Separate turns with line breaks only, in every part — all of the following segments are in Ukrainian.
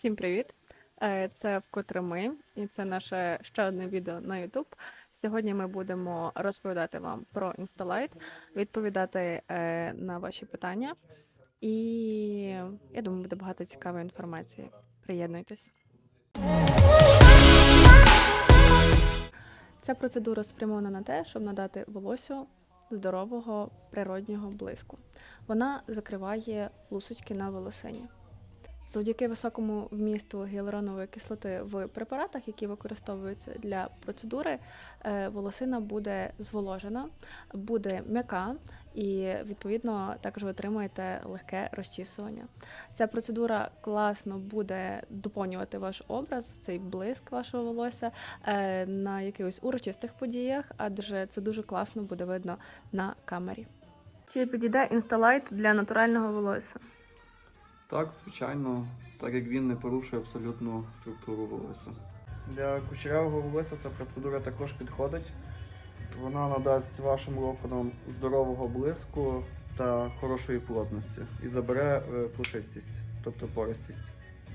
Всім привіт! Е, Це вкотре ми, і це наше ще одне відео на YouTube. Сьогодні ми будемо розповідати вам про Instalight, відповідати е, на ваші питання. І я думаю, буде багато цікавої інформації. Приєднуйтесь. Ця процедура спрямована на те, щоб надати волосю здорового природнього блиску. Вона закриває лусочки на волосині. Завдяки високому вмісту гіалуронової кислоти в препаратах, які використовуються для процедури, е, волосина буде зволожена, буде м'яка і відповідно також ви отримаєте легке розчісування. Ця процедура класно буде доповнювати ваш образ, цей блиск вашого волосся е, на якихось урочистих подіях, адже це дуже класно буде видно на камері. Чи підійде інсталайт для натурального волосся?
Так, звичайно, так як він не порушує абсолютно структуру волосся.
Для кучерявого волосся ця процедура також підходить. Вона надасть вашим локонам здорового блиску та хорошої плотності і забере е, пушистість, тобто пористість.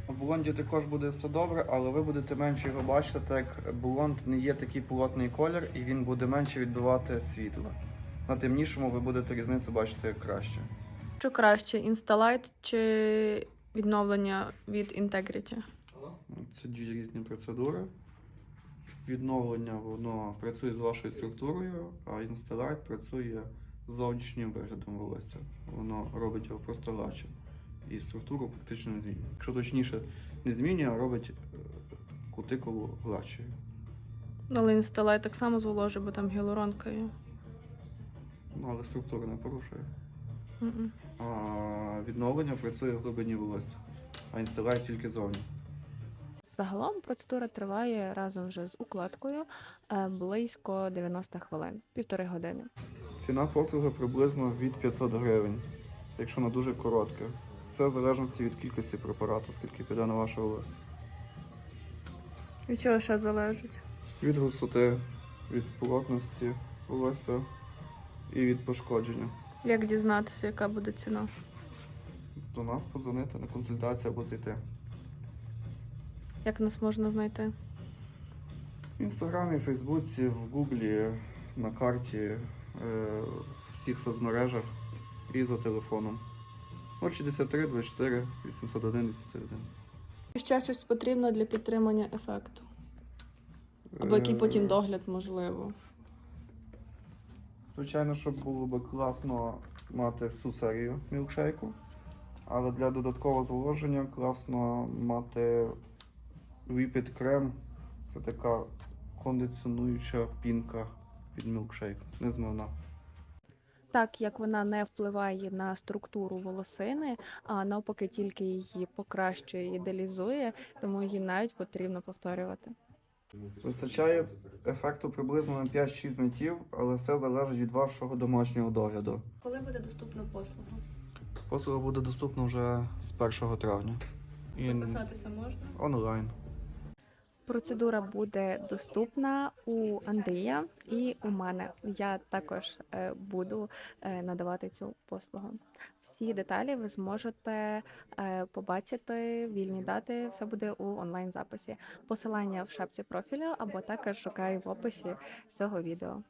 У блонді також буде все добре, але ви будете менше його бачити, так як блонд не є такий плотний колір і він буде менше відбивати світло. На темнішому ви будете різницю бачити краще.
Що краще, інсталайт чи відновлення від Integrity?
Це дві різні процедури. Відновлення воно працює з вашою структурою, а інсталайт працює з зовнішнім виглядом волосся. Воно робить його просто гладшим. І структуру практично не змінює. Якщо точніше, не змінює, а робить е, кутикулу гладшою.
Але інсталайт так само зволожує, бо там гіалуронка є.
Ну, але структуру не порушує. А відновлення працює в глибині волосся, а інсталайт тільки зовні.
Загалом процедура триває разом вже з укладкою е, близько 90 хвилин, півтори години.
Ціна послуги приблизно від 500 гривень. Це якщо на дуже коротке. Це в залежності від кількості препарату, скільки піде на ваше волосся.
Від чого ще залежить?
Від густоти, від плотності волосся і від пошкодження.
Як дізнатися, яка буде ціна?
До нас подзвонити на консультацію або зайти.
Як нас можна знайти?
В інстаграмі, Фейсбуці, в Гуглі, на карті, е, всіх соцмережах і за телефоном. 063 24 801 801.
Ще щось потрібно для підтримання ефекту. Або який
Е,
потім догляд можливо.
Звичайно, що було б класно мати всю серію мілкшейку, але для додаткового зволоження класно мати Whipped крем. Це така кондиціонуюча пінка від мілкшейк, незмивна.
Так як вона не впливає на структуру волосини, а навпаки тільки її покращує і ідеалізує, тому її навіть потрібно повторювати.
Вистачає ефекту приблизно на 5-6 миттів, але все залежить від вашого домашнього догляду.
Коли буде доступна послуга?
Послуга буде доступна вже з 1 травня. І
Записатися можна?
онлайн.
Процедура буде доступна у Андрія і у мене. Я також е, буду е, надавати цю послугу. Всі деталі ви зможете е, побачити вільні дати. Все буде у онлайн записі. Посилання в шапці профілю або також шукаю в описі цього відео.